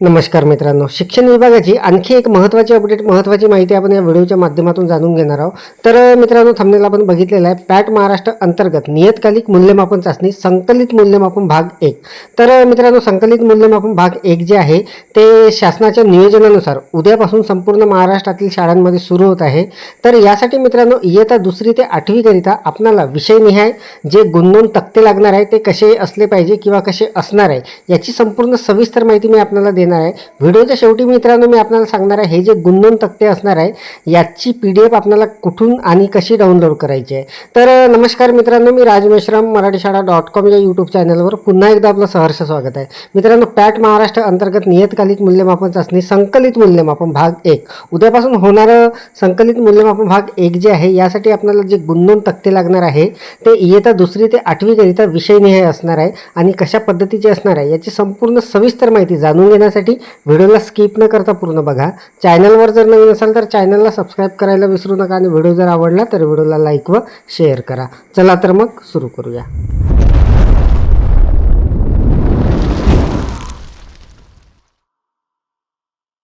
नमस्कार मित्रांनो. शिक्षण विभागाची आणखी एक महत्त्वाची अपडेट महत्त्वाची माहिती आपण या व्हिडिओच्या माध्यमातून जाणून घेणार आहोत. तर मित्रांनो थांबलेला आपण बघितलेला आहे. पॅट महाराष्ट्र अंतर्गत नियतकालिक मूल्यमापन चाचणी संकलित मूल्यमापन भाग एक. तर मित्रांनो संकलित मूल्यमापन भाग एक जे आहे ते शासनाच्या नियोजनानुसार उद्यापासून संपूर्ण महाराष्ट्रातील शाळांमध्ये सुरू होत आहे. तर यासाठी मित्रांनो इयत्ता दुसरी ते आठवीकरिता आपणाला विषयनिहाय जे गुणनोंद तक्ते लागणार आहे ते कसे असले पाहिजे किंवा कसे असणार आहे याची संपूर्ण सविस्तर माहिती मी आपल्याला देणार आहे. व्हिडिओच्या शेवटी मित्रांनो मी आपल्याला सांगणार आहे हे जे गुणनोंद तक्ते असणार आहे याची पी डी एफ आपल्याला कुठून आणि कशी डाउनलोड करायची आहे. तर नमस्कार मित्रांनो मी राज मेश्राम मराठी शाळा डॉट कॉम या यूट्यूब चॅनलवर पुन्हा एकदा आपलं सहर्ष स्वागत आहे. मित्रांनो पॅट महाराष्ट्र अंतर्गत नियतकालिक मूल्यमापन चाचणी संकलित मूल्यमापन भाग एक. उद्यापासून होणारं संकलित मूल्यमापन भाग एक जे आहे यासाठी आपल्याला जे गुणनोंद तक्ते लागणार आहे ते इयता दुसरी ते आठवीकरिता विषयनिहाय असणार आहे आणि कशा पद्धतीचे असणार आहे याची संपूर्ण सविस्तर माहिती जाणून घेण्यासाठी व्हिडिओला स्किप न करता पूर्ण बघा. चॅनलवर जर नवीन असाल तर चॅनलला सबस्क्राईब करायला विसरू नका आणि व्हिडिओ जर आवडला तर व्हिडिओला लाईक व शेअर करा. चला तर मग सुरू करूया.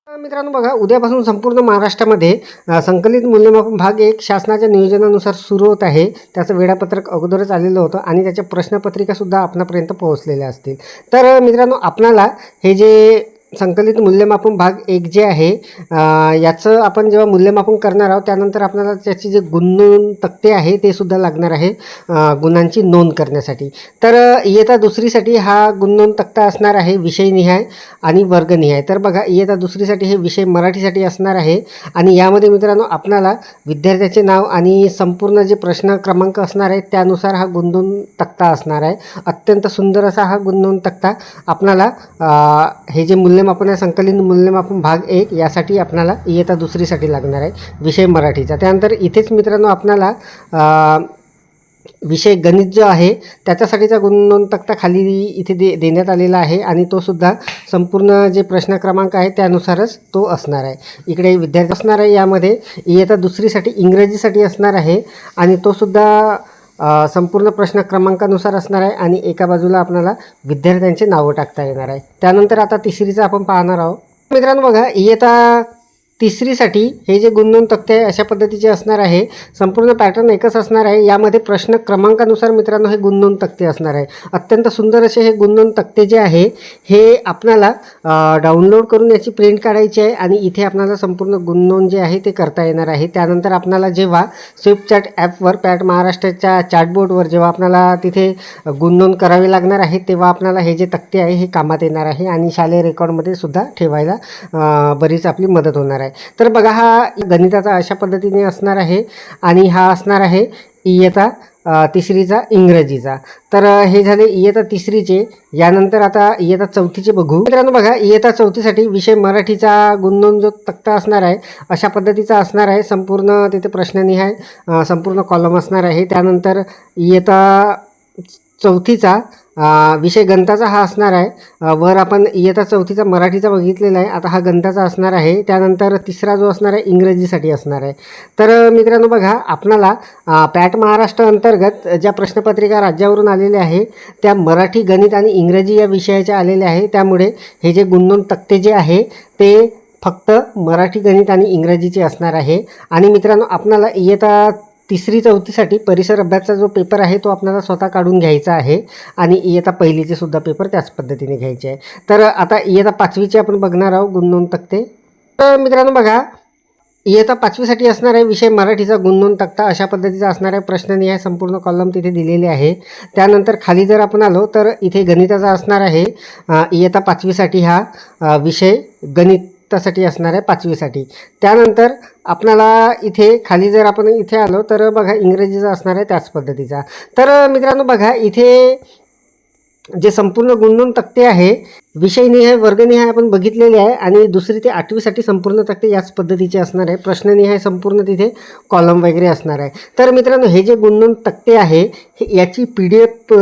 मित्रांनो बघा उद्यापासून संपूर्ण महाराष्ट्रामध्ये संकलित मूल्यमापन भाग एक शासनाच्या नियोजनानुसार सुरू होत आहे. त्याचं वेळापत्रक अगोदरच आलेलं होतं आणि त्याच्या प्रश्नपत्रिकासुद्धा आपणापर्यंत पोहोचलेल्या असतील. तर मित्रांनो आपणाला हे जे संकलित मूल्यमापन भाग एक जे आहे याचं आपण जेव्हा मूल्यमापन करणार आहोत त्यानंतर आपल्याला त्याची जे गुण तक्ते आहे ते सुद्धा लागणार आहे गुणांची नोंद करण्यासाठी. तर इयता दुसरीसाठी हा गुणनोंद तक्ता असणार आहे विषयनिहाय आणि वर्गनिहाय तर बघा इयता दुसरीसाठी हे विषय मराठीसाठी असणार आहे आणि यामध्ये मित्रांनो आपणाला विद्यार्थ्याचे नाव आणि संपूर्ण जे प्रश्न क्रमांक असणार आहे त्यानुसार हा गुणनोंद तक्ता असणार आहे. अत्यंत सुंदर असा हा गुणनोंद तक्ता आपणाला हे जे मूल्य मूल्यमापन आहे संकलित मूल्यमापन भाग एक यासाठी आपणाला इयता दुसरीसाठी लागणार आहे विषय मराठीचा. त्यानंतर इथेच मित्रांनो आपणाला विषय गणित जो आहे त्याच्यासाठीचा गुणनोंद तक्ता खाली इथे दे देण्यात आलेला आहे आणि तो सुद्धा संपूर्ण जे प्रश्न क्रमांक आहे त्यानुसारच तो असणार आहे. इकडे विद्यार्थी असणार आहे यामध्ये इयता दुसरीसाठी इंग्रजीसाठी असणार आहे आणि तो सुद्धा संपूर्ण प्रश्न क्रमांकानुसार असणार आहे आणि एका बाजूला आपल्याला विद्यार्थ्यांचे नावं टाकता येणार आहे. त्यानंतर आता तिसरीचं आपण पाहणार आहोत. मित्रांनो बघा इयता तिसरीसाठी हे जे गुणनोंद तक्ते आहे अशा पद्धतीचे असणार आहे. संपूर्ण पॅटर्न एकच असणार आहे. यामध्ये प्रश्न क्रमांकानुसार मित्रांनो हे गुणनोंद तक्ते असणार आहे. अत्यंत सुंदर असे हे गुणनोंद तक्ते जे आहे हे आपणाला डाउनलोड करून याची प्रिंट काढायची आहे आणि इथे आपल्याला संपूर्ण गुणनोंद जे आहे ते करता येणार आहे. त्यानंतर आपणाला जेव्हा स्विफ्ट चॅट ॲपवर पॅट महाराष्ट्राच्या चॅटबोर्डवर जेव्हा आपणाला तिथे गुणनोंद करावी लागणार आहे तेव्हा आपणाला हे जे तक्ते आहे हे कामात येणार आहे आणि शालेय रेकॉर्डमध्ये सुद्धा ठेवायला बरीच आपली मदत होणार आहे. तर बघा हा गणिताचा अशा पद्धतीने असणार आहे आणि हा असणार आहे इयता तिसरीचा इंग्रजीचा. तर हे झाले इयता तिसरीचे. यानंतर आता इयता चौथीचे बघू. मित्रांनो बघा इयता चौथीसाठी विषय मराठीचा गुणनोंद जो तक्ता असणार आहे. अशा पद्धतीचा असणार आहे. संपूर्ण तिथे प्रश्ननिहाय संपूर्ण कॉलम असणार आहे. त्यानंतर इयता चौथीचा विषय गणिताचा हा असणार आहे. वर आपण इयत्ता चौथीचा मराठीचा बघितलेला आहे. आता हा गणिताचा असणार आहे. त्यानंतर तिसरा जो असणार आहे इंग्रजीसाठी असणार आहे. तर मित्रांनो बघा आपणाला पॅट महाराष्ट्र अंतर्गत ज्या प्रश्नपत्रिका राज्यावरून आलेल्या आहे त्या मराठी गणित आणि इंग्रजी या विषयाच्या आलेल्या आहे. त्यामुळे हे जे गुणनोंद तक्ते जे आहे ते फक्त मराठी गणित आणि इंग्रजीचे असणार आहे. आणि मित्रांनो आपणाला इयत्ता तिसरी चौथीसाठी परिसर अभ्यासचा जो पेपर आहे तो आपल्याला स्वतः काढून घ्यायचा आहे आणि इयता पहिलीचे सुद्धा पेपर त्याच पद्धतीने घ्यायचे आहे. तर आता इयता पाचवीचे आपण बघणार आहोत गुणनोंद तक्ते. तर मित्रांनो बघा इयत्ता पाचवीसाठी असणार आहे विषय मराठीचा गुणनोंद तक्ता अशा पद्धतीचा असणार आहे प्रश्ननिहाय संपूर्ण कॉलम तिथे दिलेले आहे. त्यानंतर खाली जर आपण आलो तर इथे गणिताचा असणार आहे इयता इयत्ता पाचवीसाठी हा विषय गणित त्यासाठी असणार आहे पाचवीसाठी. त्यानंतर आपणाला इथे खाली जर आपण इथे आलो तर बघा इंग्रजीचा असणार आहे त्याच पद्धतीचा. तर मित्रांनो बघा इथे जे संपूर्ण गुणनोंद तक्ते आहे विषयनिहाय वर्गनिहाय आपण बघितलेले आहे आणि दुसरी ते आठवीसाठी संपूर्ण तक्ते याच पद्धतीचे असणार आहे. प्रश्ननिहाय संपूर्ण तिथे कॉलम वगैरे असणार आहे. तर मित्रांनो हे जे गुणनोंद तक्ते आहे हे याची P D F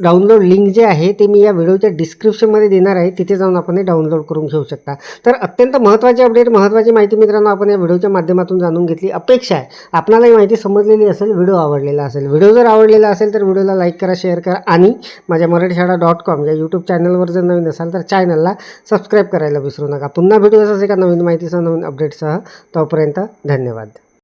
download link जे आहे ते मी या व्हिडिओच्या डिस्क्रिप्शनमध्ये देणार आहे. तिथे जाऊन आपण हे डाउनलोड करून घेऊ शकता. तर अत्यंत महत्त्वाची अपडेट महत्त्वाची माहिती मित्रांनो आपण या व्हिडिओच्या माध्यमातून जाणून घेतली. अपेक्षा आहे आपणाला ही माहिती समजलेली असेल व्हिडिओ आवडलेला असेल. व्हिडिओ जर आवडलेला असेल तर व्हिडिओला लाईक करा शेअर करा आणि माझ्या मराठी शाळा डॉट कॉम या यूट्यूब चॅनलवर जर नवीन असाल तर चॅनलला सबस्क्राईब करायला विसरू नका. पुन्हा भेटू असंच एका नवीन माहितीसह नवीन अपडेटसह तोपर्यंत धन्यवाद.